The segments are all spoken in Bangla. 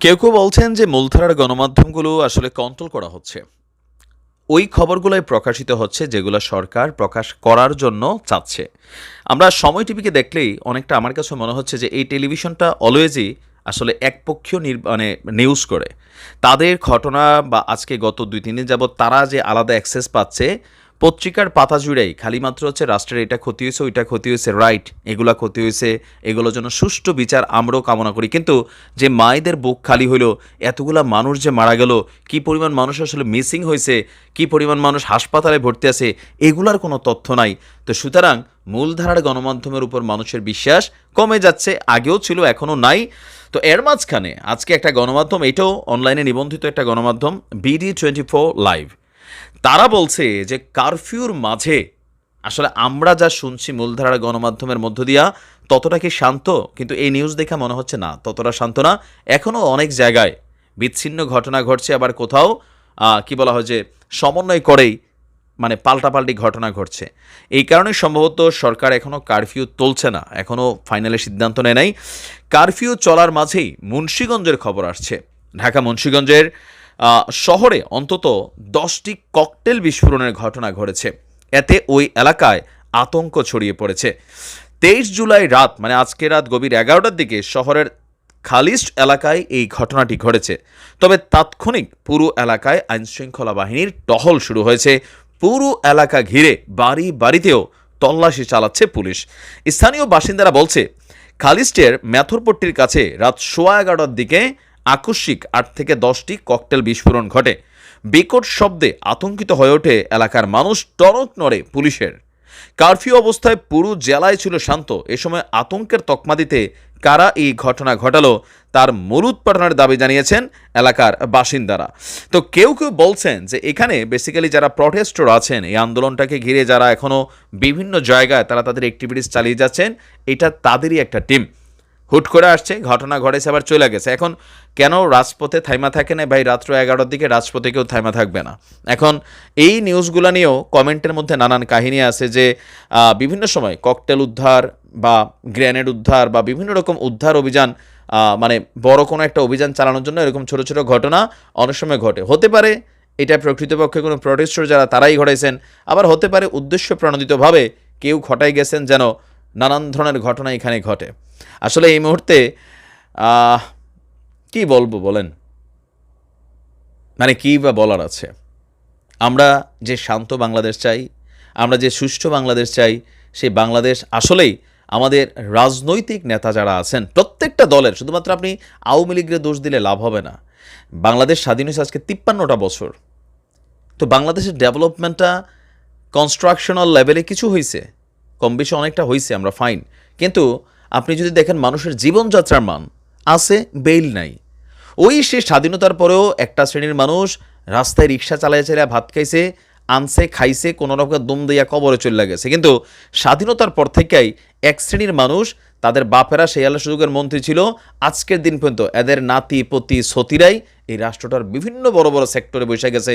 কেউ কেউ বলছেন যে মূলধারার গণমাধ্যমগুলো আসলে কন্ট্রোল করা হচ্ছে। ওই খবরগুলোই প্রকাশিত হচ্ছে যেগুলো সরকার প্রকাশ করার জন্য চাচ্ছে। আমরা সময় টিভিকে দেখলেই অনেকটা আমার কাছে মনে হচ্ছে যে এই টেলিভিশনটা অলওয়েজই আসলে একপক্ষীয় মানে নিউজ করে। তাদের ঘটনা বা আজকে গত দুই তিন দিন যাবৎ তারা যে আলাদা অ্যাক্সেস পাচ্ছে পত্রিকার পাতা জুড়েই খালি মাত্র হচ্ছে রাষ্ট্রের এটা ক্ষতি হয়েছে, ওইটা ক্ষতি হয়েছে রাইট এগুলা ক্ষতি হয়েছে, এগুলোর জন্য সুষ্ঠু বিচার আমরাও কামনা করি। কিন্তু যে মায়েদের বুক খালি হইল, এতগুলা মানুষ যে মারা গেল, কি পরিমাণ মানুষ আসলে মিসিং হয়েছে, কি পরিমাণ মানুষ হাসপাতালে ভর্তি আছে, এগুলার কোনো তথ্য নাই। তো সুতরাং মূলধারার গণমাধ্যমের উপর মানুষের বিশ্বাস কমে যাচ্ছে, আগেও ছিল, এখনও নাই। তো এর মাঝখানে আজকে একটা গণমাধ্যম, এটাও অনলাইনে নিবন্ধিত একটা গণমাধ্যম বিডি টোয়েন্টি ফোর লাইভ তারা বলছে যে কারফিউর মাঝে আসলে আমরা যা শুনছি মূলধারার গণমাধ্যমের মধ্য দিয়া, ততটা কি শান্ত? কিন্তু এই নিউজ দেখে মনে হচ্ছে না, ততটা শান্ত না। এখনও অনেক জায়গায় বিচ্ছিন্ন ঘটনা ঘটছে, আবার কোথাও কি বলা হয় যে সমন্বয় করেই মানে পাল্টাপাল্টি ঘটনা ঘটছে। এই কারণে সম্ভবত সরকার এখনও কারফিউ তুলছে না এখনও ফাইনালে সিদ্ধান্ত নেয় নাই। কারফিউ চলার মাঝেই মুন্সীগঞ্জের খবর আসছে। ঢাকা মুন্সীগঞ্জের শহরে অন্তত দশটি ককটেল বিস্ফোরণের ঘটনা ঘটেছে। এতে ওই এলাকায় আতঙ্ক ছড়িয়ে পড়েছে। তেইশ জুলাই রাত মানে আজকে রাত গভীর এগারোটার দিকে শহরের খালিস্ট এলাকায় এই ঘটনাটি ঘটেছে। তবে তাৎক্ষণিক পুরো এলাকায় আইনশৃঙ্খলা বাহিনীর টহল শুরু হয়েছে। পুরো এলাকা ঘিরে বাড়ি বাড়িতেও তল্লাশি চালাচ্ছে পুলিশ। স্থানীয় বাসিন্দারা বলছে, খালিস্টের ম্যাথরপট্টির কাছে রাত সোয়া এগারোটার দিকে আকস্মিক আট থেকে দশটি ককটেল বিস্ফোরণ ঘটে। বিকট শব্দে আতঙ্কিত হয়ে ওঠে এলাকার মানুষ, টনক নড়ে পুলিশের। কারফিউ অবস্থায় পুরো জেলায় ছিল শান্ত। এ সময় আতঙ্কের তকমা দিতে কারা এই ঘটনা ঘটালো, তার মরুদ পাঠানোর দাবি জানিয়েছেন এলাকার বাসিন্দারা। তো কেউ কেউ বলছেন যে এখানে বেসিক্যালি যারা প্রটেস্টর আছেন, এই আন্দোলনটাকে ঘিরে যারা এখনও বিভিন্ন জায়গায় তারা তাদের অ্যাক্টিভিটিস চালিয়ে যাচ্ছেন, এটা তাদেরই একটা টিম হুট করে আসছে, ঘটনা ঘটেছে, আবার চলে গেছে। এখন কেন রাজপথে থাইমা থাকে না ভাই, রাত্র এগারোটার দিকে রাজপথে কেউ থাইমা থাকবে না। এখন এই নিউজগুলো নিয়েও কমেন্টের মধ্যে নানান কাহিনী আছে যে বিভিন্ন সময় ককটেল উদ্ধার বা গ্রেনেড উদ্ধার বা বিভিন্ন রকম উদ্ধার অভিযান মানে বড় কোনো একটা অভিযান চালানোর জন্য এরকম ছোট ছোট ঘটনা অনেক সময় ঘটে। হতে পারে এটা প্রকৃতপক্ষে কোনো প্রটেস্টর যারা তারাই ঘটাইছেন, আবার হতে পারে উদ্দেশ্য প্রণোদিতভাবে কেউ ঘটাই গেছেন যেন নানান ধরনের ঘটনা এখানে ঘটে। আসলে এই মুহূর্তে কি বলব বলেন? মানে কী বা বলার আছে? আমরা যে শান্ত বাংলাদেশ চাই, আমরা যে সুষ্ঠু বাংলাদেশ চাই, সেই বাংলাদেশ আসলেই আমাদের রাজনৈতিক নেতা যারা আছেন, প্রত্যেকটা দলের, শুধুমাত্র আপনি আওয়ামী লীগের দোষ দিলে লাভ হবে না। বাংলাদেশ স্বাধীন হয়েছে আজকে তিপ্পান্নটা বছর। তো বাংলাদেশের ডেভেলপমেন্টটা কনস্ট্রাকশনাল লেভেলে কিছু হয়েছে কম বেশি অনেকটা হয়েছে আমরা ফাইন কিন্তু আপনি যদি দেখেন মানুষের জীবনযাত্রার মান, আছে, বেইল নাই। ওই সে স্বাধীনতার পরেও একটা শ্রেণির মানুষ রাস্তায় রিক্সা চালায় চালায় ভাত খাইছে, আনছে, খাইছে, কোনো রকম দম দিয়া কবরে চলে গেছে। কিন্তু স্বাধীনতার পর থেকেই এক শ্রেণির মানুষ তাদের বাপেরা সেই আলো সুযোগের মন্ত্রী ছিল। আজকের দিন পর্যন্ত এদের নাতি, পতি, সতীরাই এই রাষ্ট্রটার বিভিন্ন বড় বড় সেক্টরে বসে গেছে।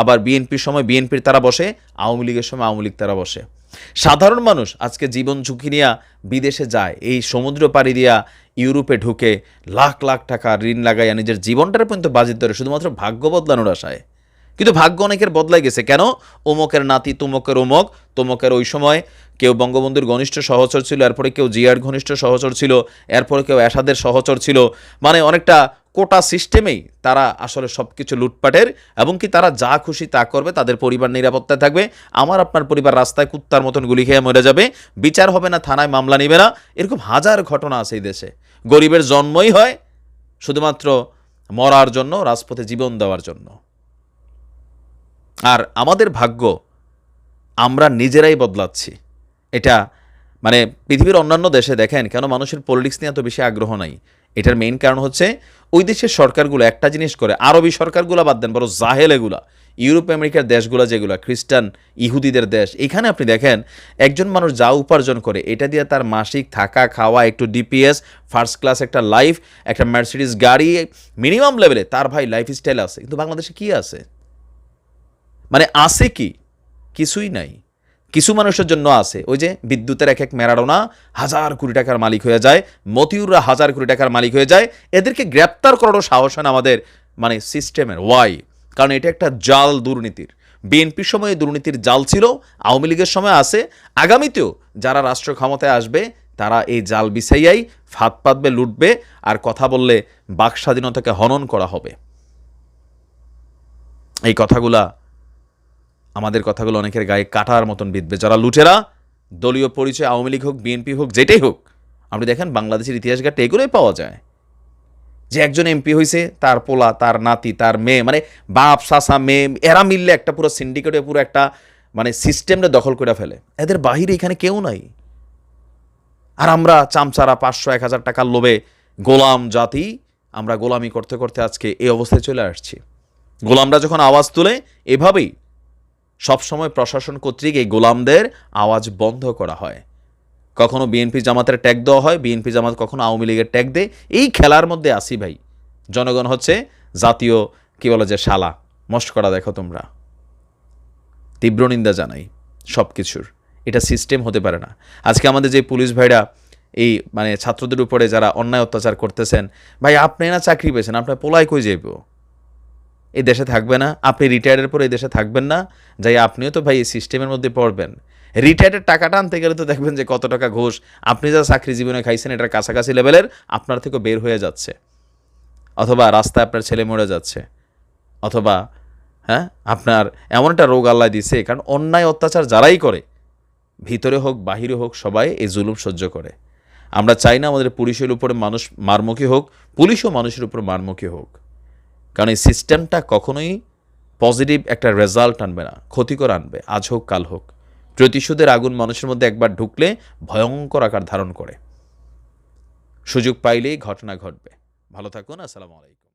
আবার বিএনপির সময় বিএনপির তারা বসে, আওয়ামী লীগের সময় আওয়ামী লীগ তারা বসে। সাধারণ মানুষ আজকে জীবন ঝুঁকি নিয়ে বিদেশে যায়, এই সমুদ্র পাড়ি দিয়া ইউরোপে ঢুকে লাখ লাখ টাকা ঋণ লাগাইয়া নিজের জীবনটার পর্যন্ত বাজিত ধরে শুধুমাত্র ভাগ্য বদলানোর আশায়। কিন্তু ভাগ্য অনেকের বদলাই গেছে। কেন? অমুকের নাতি, তুমকের অমুক তুমকের ওই সময় কেউ বঙ্গবন্ধুর ঘনিষ্ঠ সহচর ছিল, এরপরে কেউ জিয়ার ঘনিষ্ঠ সহচর ছিল, এরপরে কেউ এসাদের সহচর ছিল। মানে অনেকটা কোটা সিস্টেমেই তারা আসলে সব কিছু লুটপাটের এবং কি তারা যা খুশি তা করবে, তাদের পরিবার নিরাপত্তায় থাকবে। আমার আপনার পরিবার রাস্তায় কুত্তার মতন গুলি খেয়ে মরে যাবে। বিচার হবে না, থানায় মামলা নিবে না। এরকম হাজার ঘটনা আছে এই দেশে। গরিবের জন্মই হয় শুধুমাত্র মরার জন্য, রাজপথে জীবন দেওয়ার জন্য। আর আমাদের ভাগ্য, আমরা নিজেরাই বদলাচ্ছি। এটা মানে পৃথিবীর অন্যান্য দেশে দেখেন, কেন মানুষের পলিটিক্স নিয়ে এত বেশি আগ্রহ নাই। এটার মেইন কারণ হচ্ছে ওই দেশের সরকারগুলো একটা জিনিস করে, আরবি সরকারগুলো বাদ দেন বড় জাহেল এগুলা, ইউরোপ, আমেরিকার দেশগুলো যেগুলো, খ্রিস্টান, ইহুদিদের দেশ, এখানে আপনি দেখেন, একজন মানুষ যা উপার্জন করে, এটা দিয়ে তার মাসিক থাকা, খাওয়া, একটু ডিপিএস ফার্স্ট ক্লাস একটা লাইফ একটা মার্সিডিস গাড়ি মিনিমাম লেভেলে তার ভাই লাইফস্টাইল আছে, কিন্তু বাংলাদেশে কি আছে? মানে আছে কি? কিছুই নাই। কিছু মানুষের জন্য আছে। ওই যে বিদ্যুতের এক এক ম্যারাডোনা হাজার কোটি টাকার মালিক হয়ে যায়, মতিউররা হাজার কোটি টাকার মালিক হয়ে যায়। এদেরকে গ্রেপ্তার করারও সাহস হয় আমাদের মানে সিস্টেমের। ওয়াই কারণ এটা একটা জাল দুর্নীতির। বিএনপির সময়ে দুর্নীতির জাল ছিল, আওয়ামী লীগের সময় আছে। আগামীতেও যারা রাষ্ট্র ক্ষমতায় আসবে, তারা এই জাল বিছাইয়াই ফাঁদ পাতবে, লুটবে আর কথা বললে বাক স্বাধীনতাকে হনন করা হবে। এই কথাগুলা আমাদের কথাগুলো অনেকের গায়ে কাটার মতন বিধবে। যারা লুটেরা, দলীয় পরিচয়, আওয়ামী লীগ হোক, বিএনপি হোক, যেটাই হোক, আপনি দেখেন বাংলাদেশের ইতিহাস ঘাটে এগুলোই পাওয়া যায়। যে একজন এমপি হয়েছে তার পোলা, তার নাতি, তার মেয়ে মানে বাপ সাসা মেয়ে, এরা মিললে একটা পুরো সিন্ডিকেটে পুরো একটা মানে সিস্টেমটা দখল করে ফেলে। এদের বাহিরে এখানে কেউ নাই। আর আমরা চামচারা পাঁচশো, এক হাজার টাকার লোভে গোলাম জাতি, আমরা গোলামি করতে করতে আজকে এই অবস্থায় চলে আসছি। গোলামরা যখন আওয়াজ তুলে, এভাবেই সবসময় প্রশাসন কর্তৃক এই গোলামদের আওয়াজ বন্ধ করা হয়। কখনো বিএনপি জামাতের ট্যাগ দেওয়া হয়, বিএনপি জামাত কখনো আওয়ামী লীগের ট্যাগ দেয়। এই খেলার মধ্যে আসি ভাই। জনগণ হচ্ছে জাতীয়, কি বলে যে, শালা। মস্ত করা দেখো তোমরা। তীব্র নিন্দা জানাই সব কিছুর এটা সিস্টেম হতে পারে না। আজকে আমাদের যে পুলিশ ভাইরা এই মানে ছাত্রদের উপরে যারা অন্যায় অত্যাচার করতেছেন, ভাই, আপনি না চাকরি পেয়েছেন, আপনার পোলায় কই যাইব? এই দেশে থাকবে না। আপনি রিটায়ার্ডের পরে এই দেশে থাকবেন না। যাই, আপনিও তো ভাই এই সিস্টেমের মধ্যে পড়বেন। রিটায়ার্ডের টাকাটা আনতে গেলে তো দেখবেন যে কত টাকা ঘোষ। আপনি যা চাকরি জীবনে খাইছেন, এটার কাছাকাছি লেভেলের আপনার থেকে বের হয়ে যাচ্ছে। অথবা রাস্তায় আপনার ছেলে মরে যাচ্ছে। অথবা হ্যাঁ আপনার এমন একটা রোগ আল্লাহ দিছে, কারণ অন্যায় অত্যাচার যারাই করে, ভিতরে হোক, বাহিরে হোক, সবাই এই জুলুম সহ্য করে। আমরা চাই না আমাদের পুলিশের উপরে মানুষ মারমুখী হোক, পুলিশও মানুষের উপর মারমুখী হোক। কারণ এই সিস্টেমটা কখনোই পজিটিভ একটা রেজাল্ট আনবে না, ক্ষতিকর আনবে, আজ হোক, কাল হোক। প্রতিশোধের আগুন মানুষের মধ্যে একবার ঢুকলে ভয়ঙ্কর আকার ধারণ করে। সুযোগ পাইলেই ঘটনা ঘটবে। ভালো থাকুন, আসসালামু আলাইকুম।